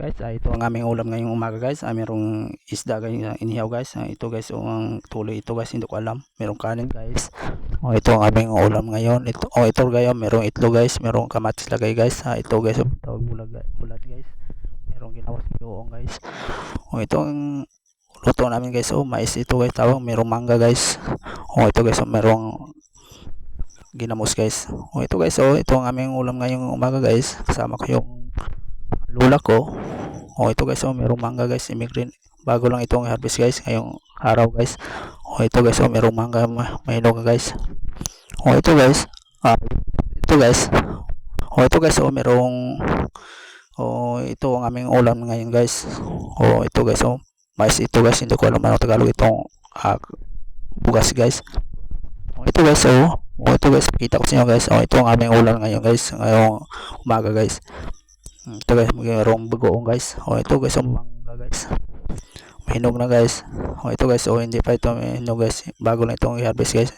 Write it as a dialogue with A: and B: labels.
A: Guys, ah, ito ang aming ulam ngayong umaga guys. Ah, merong isda guys, na inihaw guys. Ah, ito guys, oh, ang tuloy ito guys, hindi ko alam. Merong kanin guys. Oh, ito ang aming ulam ngayon. Ito, oh, ito guys, merong itlog guys, merong kamatis lagay guys. Ah, ito guys, oh, tawag bulag guys. Merong ginawa sa yoong guys. Oh, ito ang luto namin guys. Oh, mais ito guys, tawag merong mangga guys. Oh, ito guys, oh, merong ginamos guys. Oh, ito guys, oh, ito ang aming ulam ngayong umaga guys. Kasama ko yung lula ko. Oh, ito guys, oh, merong mangga guys, immigrant. Bago lang itong harvest guys, ngayong araw guys. Oh, ito guys, oh, merong mangga, ma- may hinog guys. Oh, ito guys. Ah, ito guys. Oh, ito guys, oh, merong Oh, ito ang aming ulam ngayon guys. Oh, ito guys, oh. Mais ito guys, hindi ko alam ano Tagalog itong ah, bugas guys. Oh, ito guys, oh. Oh, ito guys, kita ko sa inyo guys. Oh, ito ang aming ulam ngayon guys. Ngayong umaga guys. Hmm, Ito guys, mayroong bagoong guys. Oh, ito guys, ang mangga guys. May hinog na guys. Oh, ito guys, oh, hindi pa ito may hinog guys. Bago lang itong i-harvest guys.